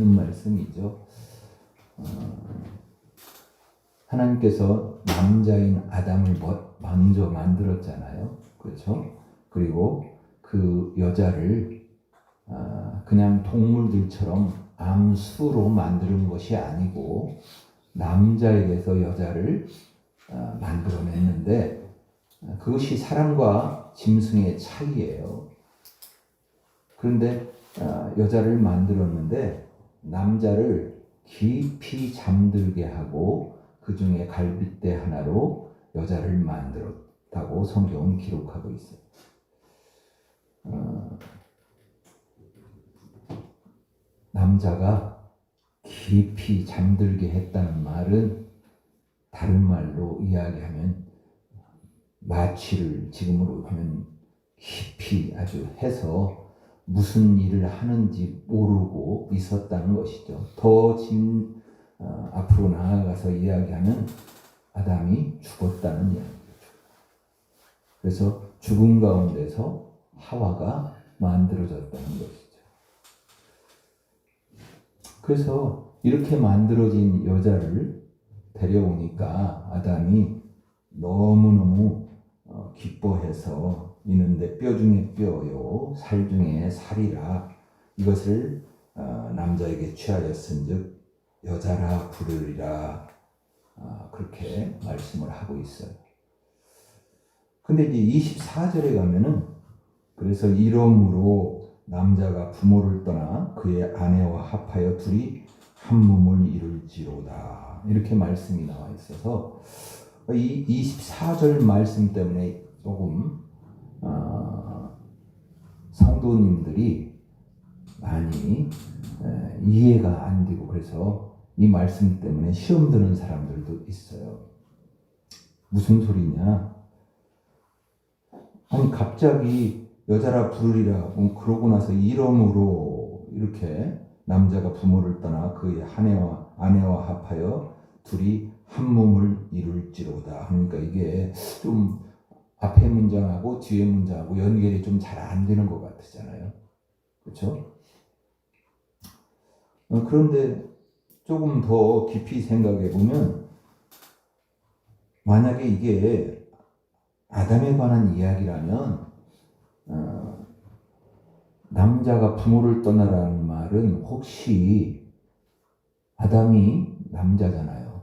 하시는 말씀이죠. 어, 하나님께서 남자인 아담을 뭐- 먼저 만들었잖아요. 그렇죠? 그리고 그 여자를 아, 그냥 동물들처럼 암수로 만드는 것이 아니고 남자에게서 여자를 아, 만들어냈는데 아, 그것이 사람과 짐승의 차이예요. 그런데 아, 여자를 만들었는데 남자를 깊이 잠들게 하고 그 중에 갈빗대 하나로 여자를 만들었다고 성경은 기록하고 있어요. 어, 남자가 깊이 잠들게 했다는 말은 다른 말로 이야기하면 마취를 지금으로 하면 깊이 아주 해서 무슨 일을 하는지 모르고 있었다는 것이죠. 더 진, 어, 앞으로 나아가서 이야기하면 아담이 죽었다는 이야기죠. 그래서 죽음 가운데서 하와가 만들어졌다는 것이죠. 그래서 이렇게 만들어진 여자를 데려오니까 아담이 너무너무 어, 기뻐해서 이는데 뼈 중에 뼈요 살 중에 살이라 이것을 어, 남자에게 취하였은즉 여자라 부르리라 아, 그렇게 말씀을 하고 있어요. 근데 이제 24절에 가면은 그래서 이러므로 남자가 부모를 떠나 그의 아내와 합하여 둘이 한 몸을 이룰지로다 이렇게 말씀이 나와 있어서 이 24절 말씀 때문에 조금 어, 성도님들이 많이 에, 이해가 안 되고 그래서 이 말씀 때문에 시험 드는 사람들도 있어요. 무슨 소리냐? 아니 갑자기 여자라 부르리라 뭐 그러고 나서 이름으로 이렇게 남자가 부모를 떠나 그의 아내와 아내와 합하여 둘이 한 몸을 이룰지로다. 그러니까 이게 좀 앞에 문장하고 뒤에 문장하고 연결이 좀 잘 안 되는 것 같으잖아요. 그렇죠? 어, 그런데 조금 더 깊이 생각해 보면 만약에 이게 아담에 관한 이야기라면 어, 남자가 부모를 떠나라는 말은 혹시 아담이 남자잖아요.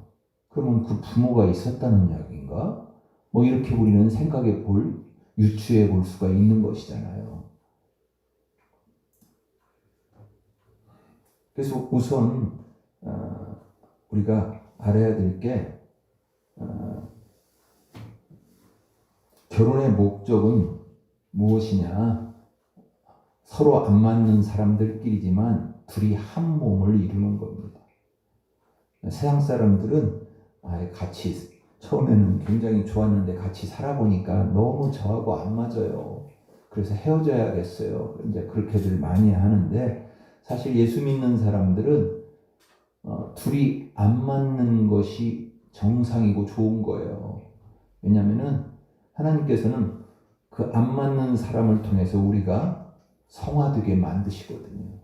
그러면 그 부모가 있었다는 이야기인가? 뭐 이렇게 우리는 생각해 볼, 유추해 볼 수가 있는 것이잖아요. 그래서 우선 어, 우리가 알아야 될게 어, 결혼의 목적은 무엇이냐? 서로 안 맞는 사람들끼리지만 둘이 한 몸을 이루는 겁니다. 세상 사람들은 아예 같이 처음에는 굉장히 좋았는데 같이 살아보니까 너무 저하고 안 맞아요. 그래서 헤어져야겠어요. 이제 그렇게들 많이 하는데 사실 예수 믿는 사람들은 어, 둘이 안 맞는 것이 정상이고 좋은 거예요. 왜냐하면은 하나님께서는 그 안 맞는 사람을 통해서 우리가 성화되게 만드시거든요.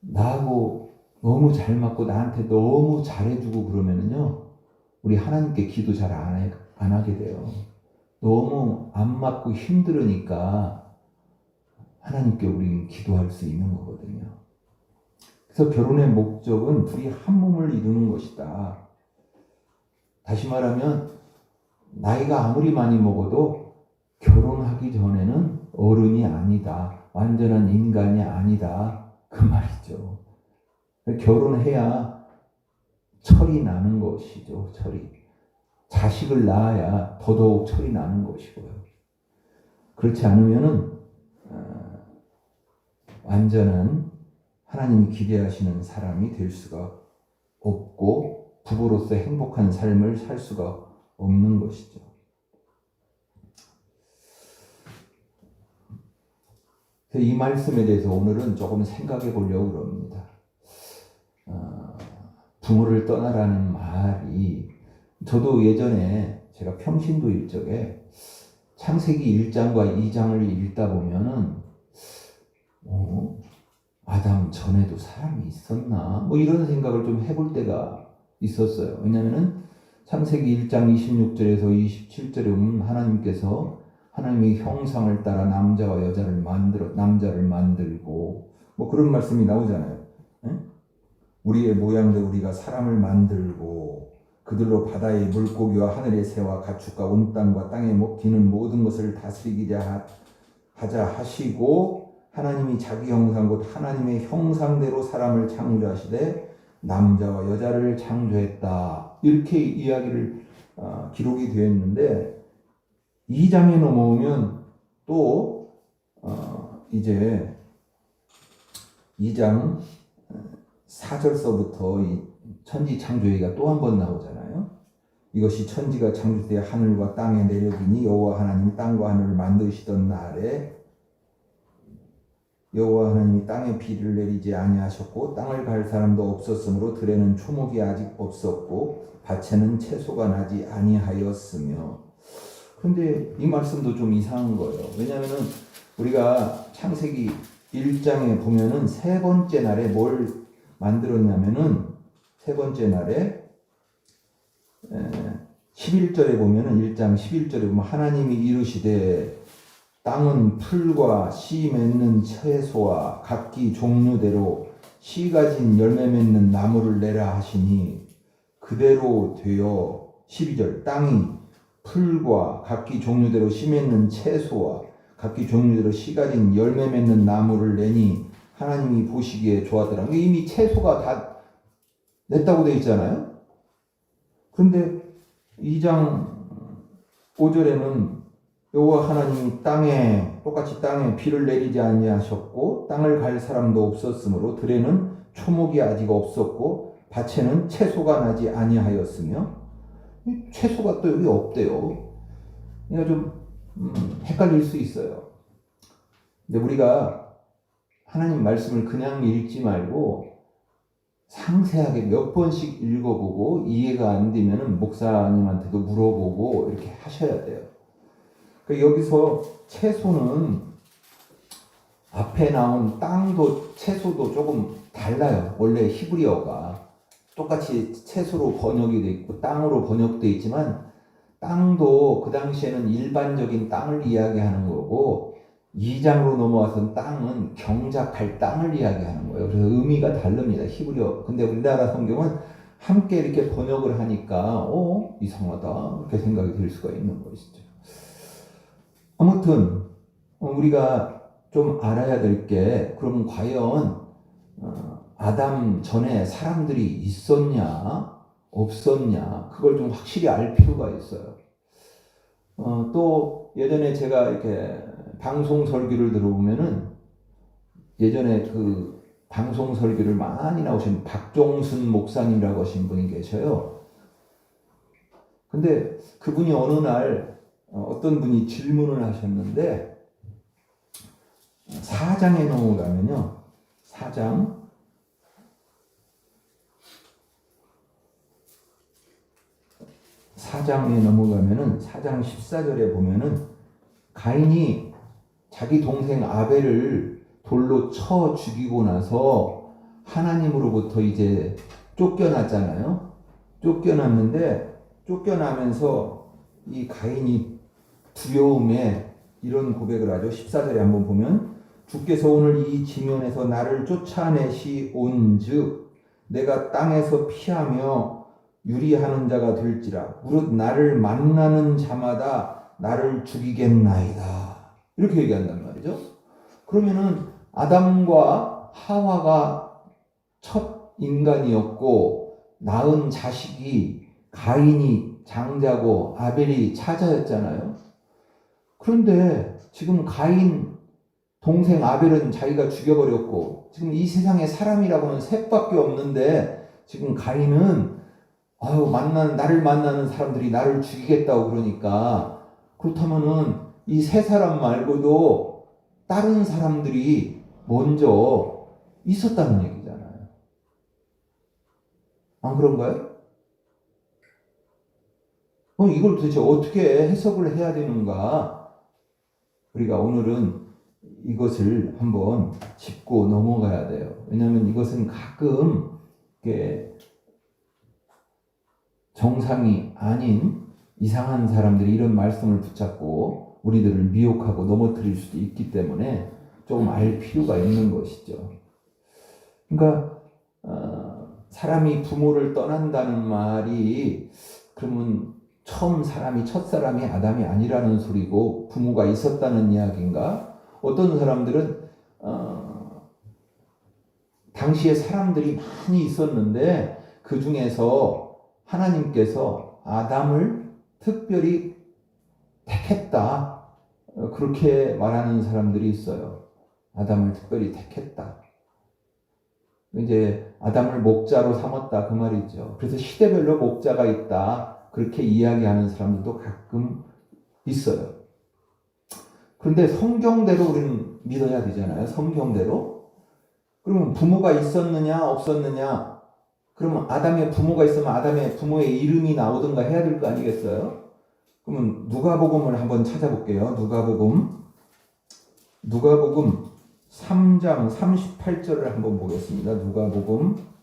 나하고 너무 잘 맞고 나한테 너무 잘해주고 그러면은요, 우리 하나님께 기도 잘안안 하게 돼요. 너무 안 맞고 힘들으니까 하나님께 우리는 기도할 수 있는 거거든요. 그래서 결혼의 목적은 둘이 한 몸을 이루는 것이다. 다시 말하면 나이가 아무리 많이 먹어도 결혼하기 전에는 어른이 아니다. 완전한 인간이 아니다. 그 말이죠. 결혼해야 철이 나는 것이죠. 철이. 자식을 낳아야 더더욱 철이 나는 것이고요. 그렇지 않으면은 어, 완전한 하나님이 기대하시는 사람이 될 수가 없고 부부로서 행복한 삶을 살 수가 없는 것이죠. 이 말씀에 대해서 오늘은 조금 생각해 보려고 그럽니다. 어, 부모를 떠나라는 말이 저도 예전에 제가 평신도 일적에 창세기 1장과 2장을 읽다 보면은 어, 아담 전에도 사람이 있었나? 뭐 이런 생각을 좀 해볼 때가 있었어요. 왜냐면은 창세기 1장 26절에서 27절에 보면 하나님께서 하나님의 형상을 따라 남자와 여자를 만들어 남자를 만들고 뭐 그런 말씀이 나오잖아요. 응? 우리의 모양대로 우리가 사람을 만들고 그들로 바다의 물고기와 하늘의 새와 가축과 온 땅과 땅에 먹히는 모든 것을 다스리기자 하- 하자 하시고 하나님이 자기 형상 곧 하나님의 형상대로 사람을 창조하시되 남자와 여자를 창조했다. 이렇게 이야기를 어, 기록이 되어 있는데 2장에 넘어오면 또 어, 이제 2장 4절서부터 이 천지 창조 얘기가 또 한 번 나오잖아요. 이것이 천지가 창조되 하늘과 땅의 내력이니 여호와 하나님이 땅과 하늘을 만드시던 날에 여호와 하나님이 땅에 비를 내리지 아니하셨고 땅을 갈 사람도 없었으므로 들에는 초목이 아직 없었고 밭에는 채소가 나지 아니하였으며 근데 이 말씀도 좀 이상한 거예요. 왜냐하면은 우리가 창세기 1장에 보면은 세 번째 날에 뭘 만들었냐면은 세 번째 날에 11절에 보면은 1장 11절에 보면 하나님이 이르시되 땅은 풀과 씨 맺는 채소와 각기 종류대로 씨 가진 열매 맺는 나무를 내라 하시니 그대로 되어 12절. 땅이 풀과 각기 종류대로 씨 맺는 채소와 각기 종류대로 씨 가진 열매 맺는 나무를 내니 하나님이 보시기에. 이게 이미 채소가 다 냈다고 되어 있잖아요. 그런데 2장 5절에는 여호와 하나님이 땅에 똑같이 땅에 비를 내리지 아니하셨고 땅을 갈 사람도 없었으므로 들에는 초목이 아직 없었고 밭에는 채소가 나지 아니하였으며 이 채소가 또 여기 없대요. 그러니까 좀 음, 헷갈릴 수 있어요. 근데 우리가 하나님 말씀을 그냥 읽지 말고 상세하게 몇 번씩 읽어보고 이해가 안 되면은 목사님한테도 물어보고 이렇게 하셔야 돼요. 그 여기서 채소는 앞에 나온 땅도 채소도 조금 달라요. 원래 히브리어가 똑같이 채소로 번역이 돼 있고 땅으로 번역돼 있지만 땅도 그 당시에는 일반적인 땅을 이야기하는 거고 2장으로 넘어와선 땅은 경작할 땅을 이야기하는 거예요. 그래서 의미가 다릅니다. 히브리어. 근데 우리나라 성경은 함께 이렇게 번역을 하니까 어 이상하다 이렇게 생각이 들 수가 있는 것이죠. 아무튼 어, 우리가 좀 알아야 될 게 그럼 과연 어, 아담 전에 사람들이 있었냐 없었냐 그걸 좀 확실히 알 필요가 있어요. 어, 또 예전에 제가 이렇게 방송 설교를 들어보면은 예전에 그 방송 설교를 많이 나오신 박종순 목사님이라고 하신 분이 계셔요. 근데 그분이 어느 날 어, 어떤 분이 질문을 하셨는데 사장에 넘어가면요. 사장 사장에 넘어가면은 사장 14절에 보면은 가인이 자기 동생 아벨을 돌로 쳐 죽이고 나서 하나님으로부터 이제 쫓겨났잖아요. 쫓겨났는데 쫓겨나면서 이 가인이 두려움에 이런 고백을 하죠. 14절에 한번 보면 주께서 오늘 이 지면에서 나를 쫓아내시 온즉 내가 땅에서 피하며 유리하는 자가 될지라 무릇 나를 만나는 자마다 나를 죽이겠나이다. 이렇게 얘기한단 말이죠. 그러면은 아담과 하와가 첫 인간이었고 낳은 자식이 가인이 장자고 아벨이 차자였잖아요. 그런데 지금 가인 동생 아벨은 자기가 죽여버렸고 지금 이 세상에 사람이라고는 셋밖에 없는데 지금 가인은 아유 만난 나를 만나는 사람들이 나를 죽이겠다고 그러니까 그렇다면은 이 세 사람 말고도 다른 사람들이 먼저 있었다는 얘기잖아요. 안 그런가요? 그럼 이걸 도대체 어떻게 해석을 해야 되는가? 우리가 오늘은 이것을 한번 짚고 넘어가야 돼요. 왜냐하면 이것은 가끔 정상이 아닌 이상한 사람들이 이런 말씀을 붙잡고 우리들을 미혹하고 넘어뜨릴 수도 있기 때문에 조금 알 필요가 있는 것이죠. 그러니까 어, 사람이 부모를 떠난다는 말이 그러면 처음 사람이 첫 사람이 아담이 아니라는 소리고 부모가 있었다는 이야기인가? 어떤 사람들은 어, 당시에 사람들이 많이 있었는데 그 중에서 하나님께서 아담을 특별히 택했다. 어, 그렇게 말하는 사람들이 있어요. 아담을 특별히 택했다. 이제 아담을 목자로 삼았다 그 말이죠. 그래서 시대별로 목자가 있다. 그렇게 이야기하는 사람들도 가끔 있어요. 그런데 성경대로 우리는 믿어야 되잖아요. 성경대로. 그러면 부모가 있었느냐 없었느냐? 그러면 아담의 부모가 있으면 아담의 부모의 이름이 나오든가 해야 될 거 아니겠어요? 그러면 누가복음을 한번 찾아볼게요. 누가복음 누가복음 3장 38절을 한번 보겠습니다. 누가복음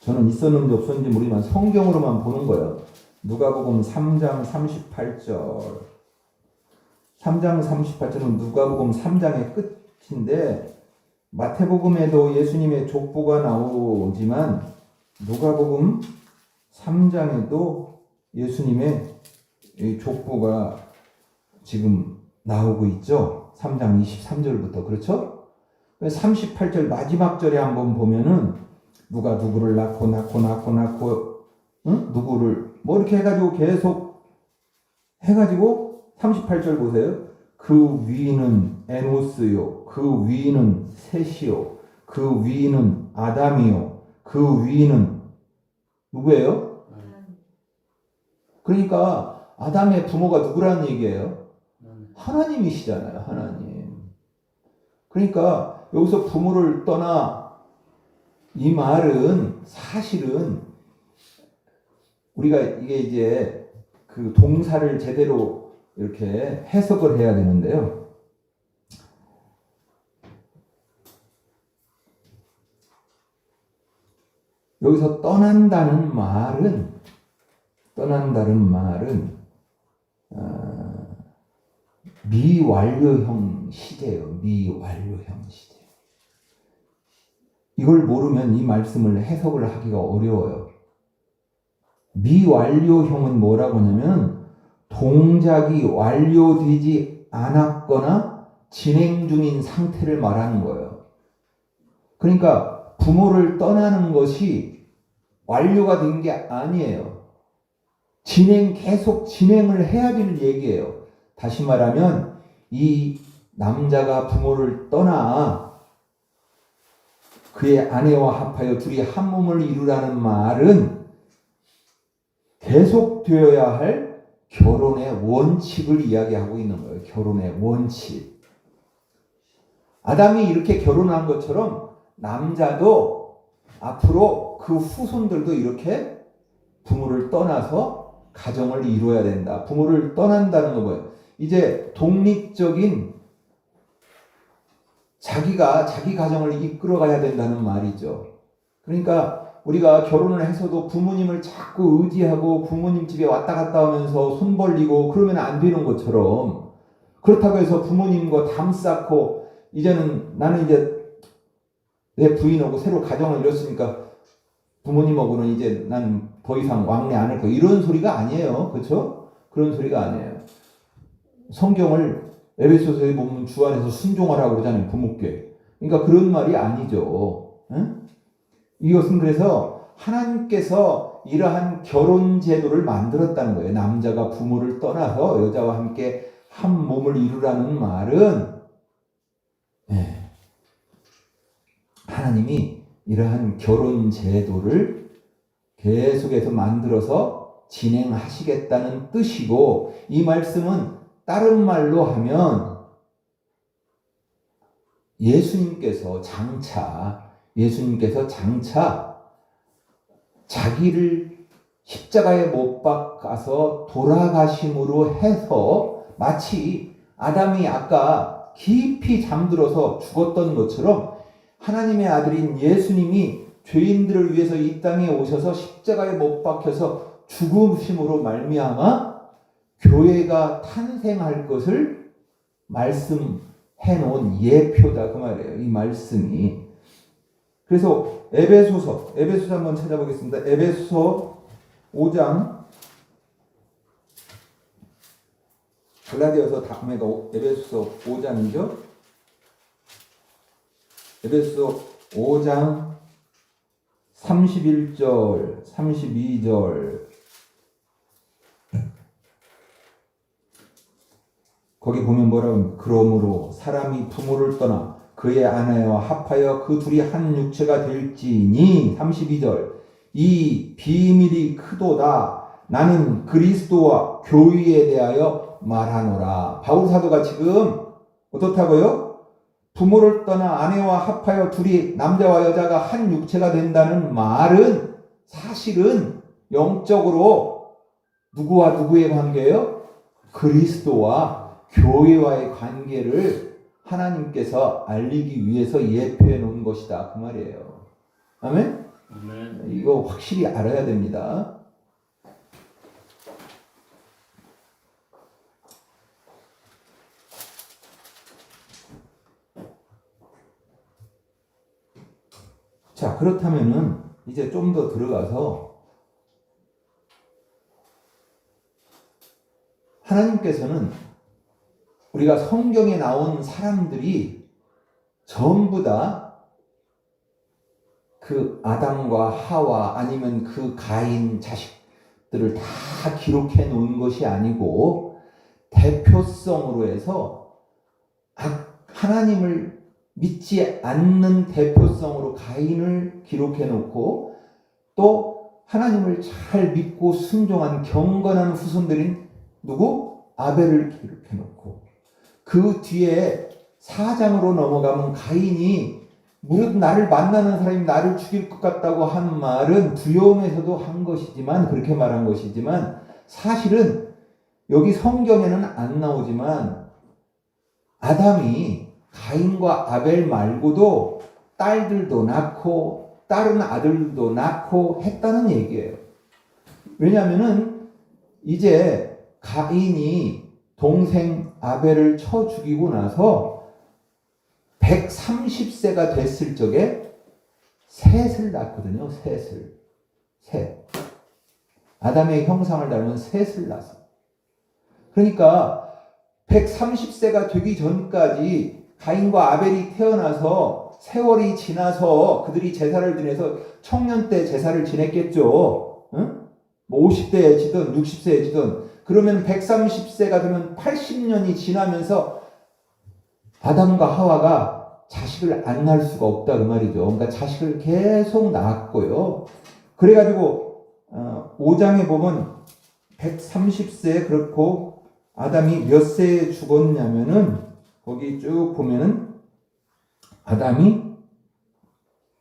저는 있었는지 없었는지 모르지만 성경으로만 보는 거예요. 누가복음 3장 38절. 3장 38절은 누가복음 3장의 끝인데 마태복음에도 예수님의 족보가 나오지만 누가복음 3장에도 예수님의 이 족보가 지금 나오고 있죠. 3장 23절부터 그렇죠? 38절 마지막 절에 한번 보면은 누가 누구를 낳고 낳고 낳고 낳고 응? 누구를 뭐 이렇게 해가지고 계속 해가지고 38절 보세요. 그 위는 에노스요. 그 위는 셋이요. 그 위는 아담이요. 그 위는 누구예요? 그러니까 아담의 부모가 누구라는 얘기예요? 하나님이시잖아요. 하나님. 그러니까 여기서 부모를 떠나 이 말은 사실은 우리가 이게 이제 그 동사를 제대로 이렇게 해석을 해야 되는데요. 여기서 떠난다는 말은 떠난다는 말은 어, 미완료형 시제예요. 미완료형 시제. 이걸 모르면 이 말씀을 해석을 하기가 어려워요. 미완료형은 뭐라고 하냐면 동작이 완료되지 않았거나 진행 중인 상태를 말하는 거예요. 그러니까 부모를 떠나는 것이 완료가 된 게 아니에요. 진행, 계속 진행을 해야 될 얘기예요. 다시 말하면 이 남자가 부모를 떠나 그의 아내와 합하여 둘이 한 몸을 이루라는 말은 계속되어야 할 결혼의 원칙을 이야기하고 있는 거예요. 결혼의 원칙. 아담이 이렇게 결혼한 것처럼 남자도 앞으로 그 후손들도 이렇게 부모를 떠나서 가정을 이루어야 된다. 부모를 떠난다는 거 뭐예요? 이제 독립적인 자기가 자기 가정을 이끌어 가야 된다는 말이죠. 그러니까 우리가 결혼을 해서도 부모님을 자꾸 의지하고 부모님 집에 왔다 갔다 하면서 손 벌리고 그러면 안 되는 것처럼 그렇다고 해서 부모님과 담 쌓고 이제는 나는 이제 내 부인하고 새로 가정을 이뤘으니까 부모님하고는 이제 난 더 이상 왕래 안 할 거 이런 소리가 아니에요. 그렇죠? 그런 소리가 아니에요. 성경을 에베소서에 보면 주 안에서 순종하라고 그러잖아요. 부모께. 그러니까 그런 말이 아니죠. 응? 이것은 그래서 하나님께서 이러한 결혼 제도를 만들었다는 거예요. 남자가 부모를 떠나서 여자와 함께 한 몸을 이루라는 말은 예. 하나님이 이러한 결혼 제도를 계속해서 만들어서 진행하시겠다는 뜻이고 이 말씀은 다른 말로 하면 예수님께서 장차 예수님께서 장차 자기를 십자가에 못 박아서 돌아가심으로 해서 마치 아담이 아까 깊이 잠들어서 죽었던 것처럼 하나님의 아들인 예수님이 죄인들을 위해서 이 땅에 오셔서 십자가에 못 박혀서 죽으심으로 말미암아 교회가 탄생할 것을 말씀해 놓은 예표다 그 말이에요. 이 말씀이. 그래서 에베소서 에베소서 한번 찾아보겠습니다. 에베소서 5장 갈라디아서 다음에가 오- 에베소서 5장이죠. 에베소서 5장 31절, 32절 거기 보면 뭐라고 합니까? 그러므로 사람이 부모를 떠나 그의 아내와 합하여 그 둘이 한 육체가 될지니 32절 이 비밀이 크도다 나는 그리스도와 교회에 대하여 말하노라 바울 사도가 지금 어떻다고요? 부모를 떠나 아내와 합하여 둘이 남자와 여자가 한 육체가 된다는 말은 사실은 영적으로 누구와 누구의 관계예요? 그리스도와 교회와의 관계를 하나님께서 알리기 위해서 예표해 놓은 것이다. 그 말이에요. 아멘? 아멘. 이거 확실히 알아야 됩니다. 자, 그렇다면은 이제 좀 더 들어가서 하나님께서는 우리가 성경에 나온 사람들이 전부 다 그 아담과 하와 아니면 그 가인 자식들을 다 기록해 놓은 것이 아니고 대표성으로 해서 아- 하나님을 믿지 않는 대표성으로 가인을 기록해 놓고 또 하나님을 잘 믿고 순종한 경건한 후손들인 누구? 아벨을 기록해 놓고 그 뒤에 사장으로 넘어가면 가인이 무릇 나를 만나는 사람이 나를 죽일 것 같다고 한 말은 두려움에서도 한 것이지만 그렇게 말한 것이지만 사실은 여기 성경에는 안 나오지만 아담이 가인과 아벨 말고도 딸들도 낳고 다른 아들도 낳고 했다는 얘기예요. 왜냐하면은 이제 가인이 동생 아벨을 쳐 죽이고 나서 130세가 됐을 적에 셋을 낳거든요. 셋을. 셋. 아담의 형상을 닮은 셋을 낳았어. 그러니까 130세가 되기 전까지 가인과 아벨이 태어나서 세월이 지나서 그들이 제사를 지내서 청년 때 제사를 지냈겠죠. 응? 뭐 50대에 지든 60세에 지든 그러면 130세가 되면 80년이 지나면서 아담과 하와가 자식을 안 낳을 수가 없다 그 말이죠. 그러니까 자식을 계속 낳았고요. 그래가지고 어, 5장에 보면 130세 그렇고 아담이 몇 세에 죽었냐면은 거기 쭉 보면은 아담이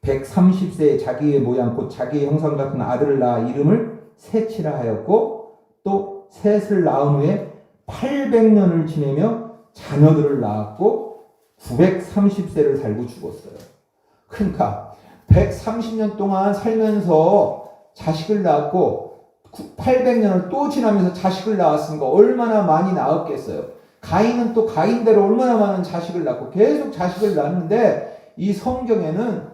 130세에 자기의 모양 곧 자기의 형상 같은 아들을 낳아 이름을 셋이라 하였고 또 셋을 낳은 후에 800년을 지내며 자녀들을 낳았고 930세를 살고 죽었어요. 그러니까 130년 동안 살면서 자식을 낳았고 800년을 또 지나면서 자식을 낳았으니까 얼마나 많이 낳았겠어요. 가인은 또 가인대로 얼마나 많은 자식을 낳고 계속 자식을 낳는데 이 성경에는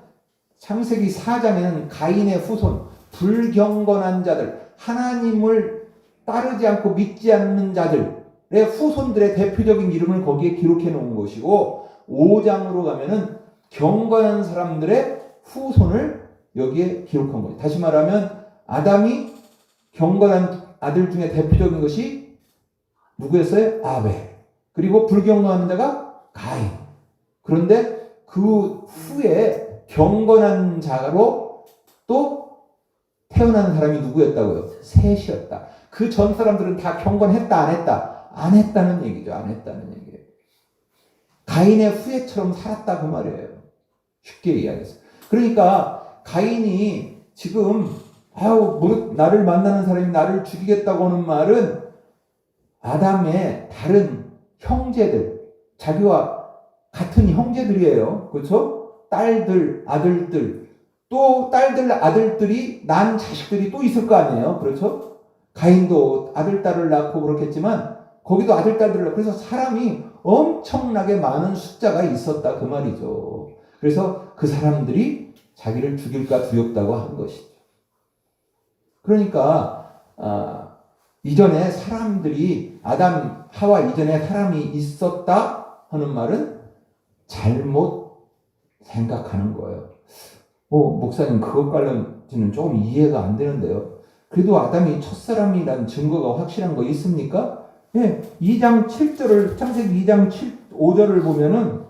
창세기 4장에는 가인의 후손, 불경건한 자들, 하나님을 따르지 않고 믿지 않는 자들의 후손들의 대표적인 이름을 거기에 기록해 놓은 것이고 5장으로 가면은 경건한 사람들의 후손을 여기에 기록한 거예요. 다시 말하면 아담이 경건한 아들 중에 대표적인 것이 누구였어요? 아벨. 그리고 불경건한 자가 가인. 그런데 그 후에 경건한 자로 또 태어나는 사람이 누구였다고요? 셋이었다. 그 전 사람들은 다 경건했다, 안 했다? 안 했다는 얘기죠. 안 했다는 얘기예요. 가인의 후예처럼 살았다 그 말이에요. 쉽게 이야기해서. 그러니까 가인이 지금 아우 뭐 나를 만나는 사람이 나를 죽이겠다고 하는 말은 아담의 다른 형제들, 자기와 같은 형제들이에요. 그렇죠? 딸들, 아들들, 또 딸들, 아들들이 난 자식들이 또 있을 거 아니에요. 그렇죠? 가인도 아들, 딸을 낳고 그렇겠지만 거기도 아들, 딸들을 낳고 그래서 사람이 엄청나게 많은 숫자가 있었다 그 말이죠. 그래서 그 사람들이 자기를 죽일까 두렵다고 한 것이죠. 그러니까 아, 이전에 사람들이 아담 하와 이전에 사람이 있었다 하는 말은 잘못 생각하는 거예요. 뭐 목사님 그것 관련지는 조금 이해가 안 되는데요. 그래도 아담이 첫사람이란 증거가 확실한 거 있습니까? 예, 2장 7절을 창세기 2장 7, 5절을 보면은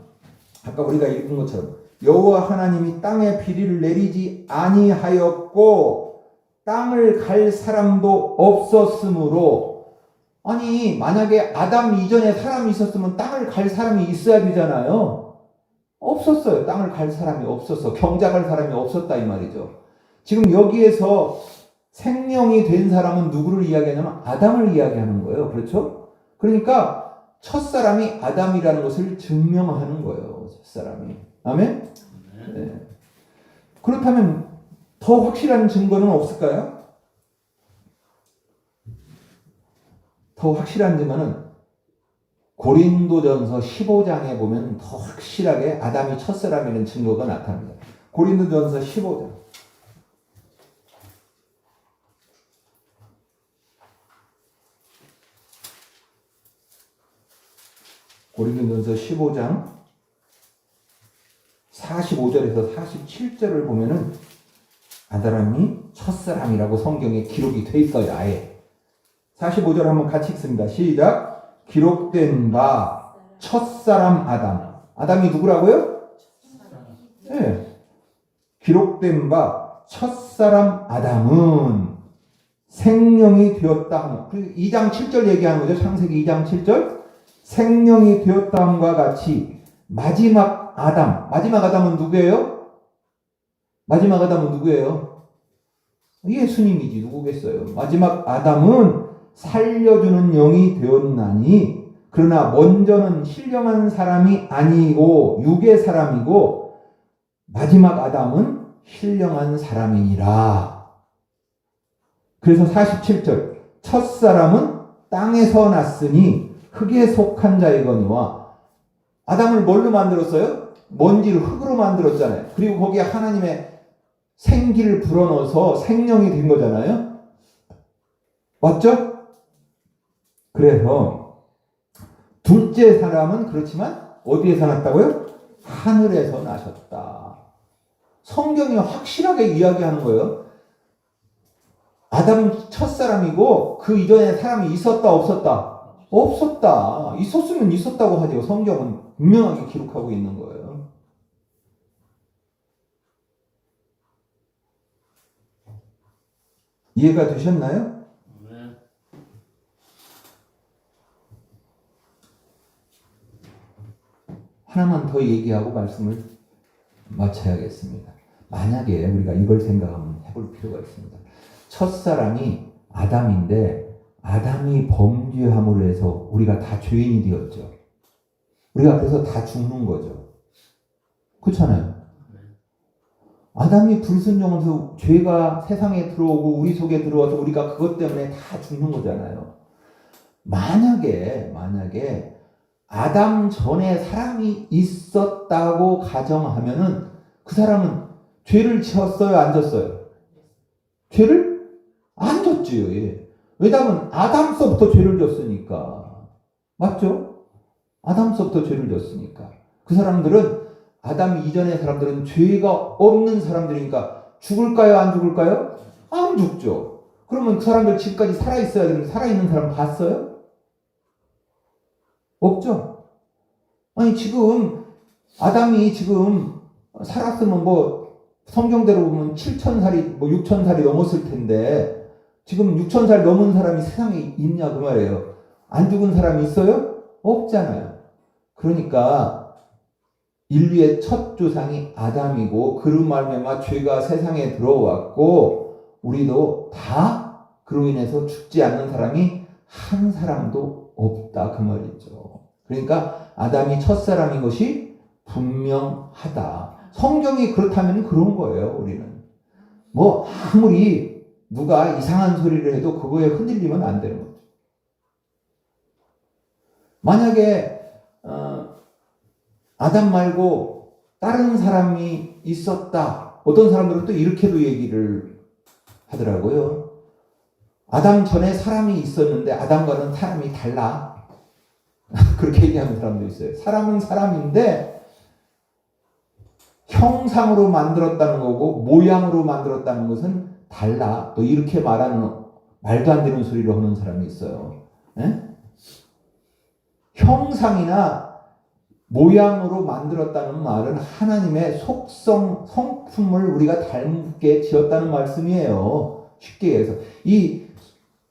아까 우리가 읽은 것처럼 여호와 하나님이 땅에 비리를 내리지 아니하였고 땅을 갈 사람도 없었으므로 아니 만약에 아담 이전에 사람이 있었으면 땅을 갈 사람이 있어야 되잖아요. 없었어요. 땅을 갈 사람이 없었어. 경작할 사람이 없었다 이 말이죠. 지금 여기에서 생명이 된 사람은 누구를 이야기하냐면 아담을 이야기하는 거예요. 그렇죠? 그러니까 첫 사람이 아담이라는 것을 증명하는 거예요. 첫 사람이. 아멘? 네. 그렇다면 더 확실한 증거는 없을까요? 더 확실한 증거는 고린도전서 15장에 보면 더 확실하게 아담이 첫사람이라는 증거가 나타납니다. 고린도전서 15장. 고린도전서 15장 45절에서 47절을 보면은 아다람이 첫사람이라고 성경에 기록이 돼 있어요, 아예. 45절 한번 같이 읽습니다. 시작. 기록된 바 첫사람 아담. 아담이 누구라고요? 네. 기록된 바 첫사람 아담은 생명이 되었다. 그리고 2장 7절 얘기하는 거죠. 창세기 2장 7절. 생명이 되었다 함과 같이 마지막 아담. 마지막 아담은 누구예요? 마지막 아담은 누구예요? 예수님이지 누구겠어요? 마지막 아담은 살려주는 영이 되었나니 그러나 먼저는 신령한 사람이 아니고 육의 사람이고 마지막 아담은 신령한 사람이니라. 그래서 47절 첫 사람은 땅에서 났으니 흙에 속한 자이거니와 아담을 뭘로 만들었어요? 먼지를 흙으로 만들었잖아요. 그리고 거기에 하나님의 생기를 불어넣어서 생명이 된 거잖아요. 맞죠? 그래서 둘째 사람은 그렇지만 어디에서 났다고요? 하늘에서 나셨다. 성경이 확실하게 이야기하는 거예요. 아담 첫사람이고 그 이전에 사람이 있었다 없었다? 없었다. 있었으면 있었다고 하죠. 성경은 분명하게 기록하고 있는 거예요. 이해가 되셨나요? 네. 하나만 더 얘기하고 말씀을 마쳐야겠습니다. 만약에 우리가 이걸 생각하면 해볼 필요가 있습니다. 첫사람이 아담인데 아담이 범죄함으로 해서 우리가 다 죄인이 되었죠. 우리가 그래서 다 죽는 거죠. 그렇잖아요. 아담이 불순종하면서 죄가 세상에 들어오고 우리 속에 들어와서 우리가 그것 때문에 다 죽는 거잖아요. 만약에 만약에 아담 전에 사람이 있었다고 가정하면은 그 사람은 죄를 지었어요, 안 졌어요? 죄를 안 졌지요. 예. 왜냐하면 아담서부터 죄를 졌으니까. 맞죠? 아담서부터 죄를 졌으니까. 그 사람들은 아담 이전의 사람들은 죄가 없는 사람들이니까 죽을까요? 안 죽을까요? 안 죽죠. 그러면 그 사람들 지금까지 살아있어야 되는데 살아있는 사람 봤어요? 없죠? 아니, 지금 아담이 지금 살았으면 뭐 성경대로 보면 7천살이 뭐 6천살이 넘었을 텐데 지금 6천살 넘은 사람이 세상에 있냐 그 말이에요. 안 죽은 사람이 있어요? 없잖아요. 그러니까 인류의 첫 조상이 아담이고 그로 말미암아 죄가 세상에 들어왔고 우리도 다 그로 인해서 죽지 않는 사람이 한 사람도 없다 그 말이죠. 그러니까 아담이 첫 사람인 것이 분명하다. 성경이 그렇다면 그런 거예요. 우리는 뭐 아무리 누가 이상한 소리를 해도 그거에 흔들리면 안 되는 거죠. 만약에 어, 아담 말고 다른 사람이 있었다. 어떤 사람들은 또 이렇게도 얘기를 하더라고요. 아담 전에 사람이 있었는데 아담과는 사람이 달라. 그렇게 얘기하는 사람도 있어요. 사람은 사람인데 형상으로 만들었다는 거고 모양으로 만들었다는 것은 달라. 또 이렇게 말하는 말도 안 되는 소리를 하는 사람이 있어요. 예? 형상이나 모양으로 만들었다는 말은 하나님의 속성, 성품을 우리가 닮게 지었다는 말씀이에요. 쉽게 해서. 이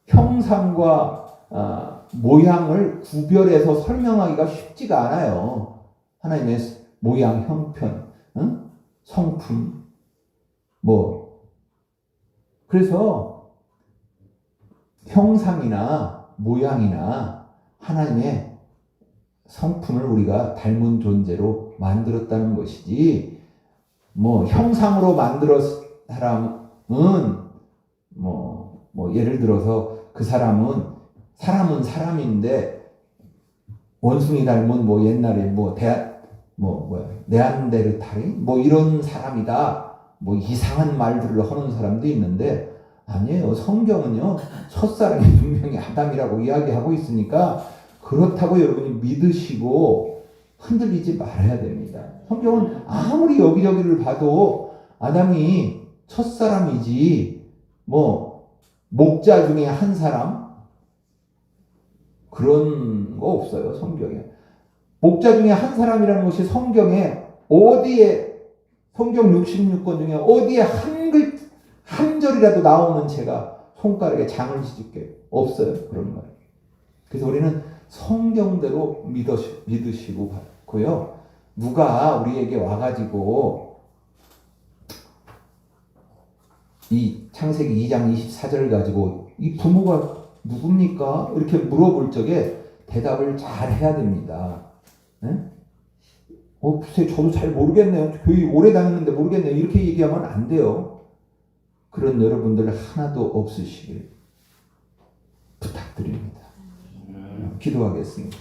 형상과 아, 모양을 구별해서 설명하기가 쉽지가 않아요. 하나님의 모양, 형편, 응? 성품, 뭐. 그래서 형상이나 모양이나 하나님의 성품을 우리가 닮은 존재로 만들었다는 것이지, 뭐, 형상으로 만들었 사람은, 뭐, 뭐, 예를 들어서 그 사람은, 사람은 사람인데, 원숭이 닮은 뭐 옛날에 뭐, 대, 뭐, 뭐야, 네안데르탈인? 뭐 이런 사람이다. 뭐 이상한 말들을 하는 사람도 있는데, 아니에요. 성경은요, 첫사람이 분명히 아담이라고 이야기하고 있으니까, 그렇다고 여러분이 믿으시고 흔들리지 말아야 됩니다. 성경은 아무리 여기저기를 봐도 아담이 첫사람이지 뭐 목자 중에 한 사람 그런 거 없어요. 성경에. 목자 중에 한 사람이라는 것이 성경에 어디에 성경 66권 중에 어디에 한 글, 한 절이라도 나오면 제가 손가락에 장을 지질게 없어요. 그런 말. 그래서 우리는 성경대로 믿으시, 믿으시고 받고요. 누가 우리에게 와가지고 이 창세기 2장 24절을 가지고 이 부모가 누굽니까? 이렇게 물어볼 적에 대답을 잘 해야 됩니다. 네? 어, 글쎄, 저도 잘 모르겠네요. 교회 오래 다녔는데 모르겠네요. 이렇게 얘기하면 안 돼요. 그런 여러분들 하나도 없으시길 부탁드립니다. 기도하겠습니다.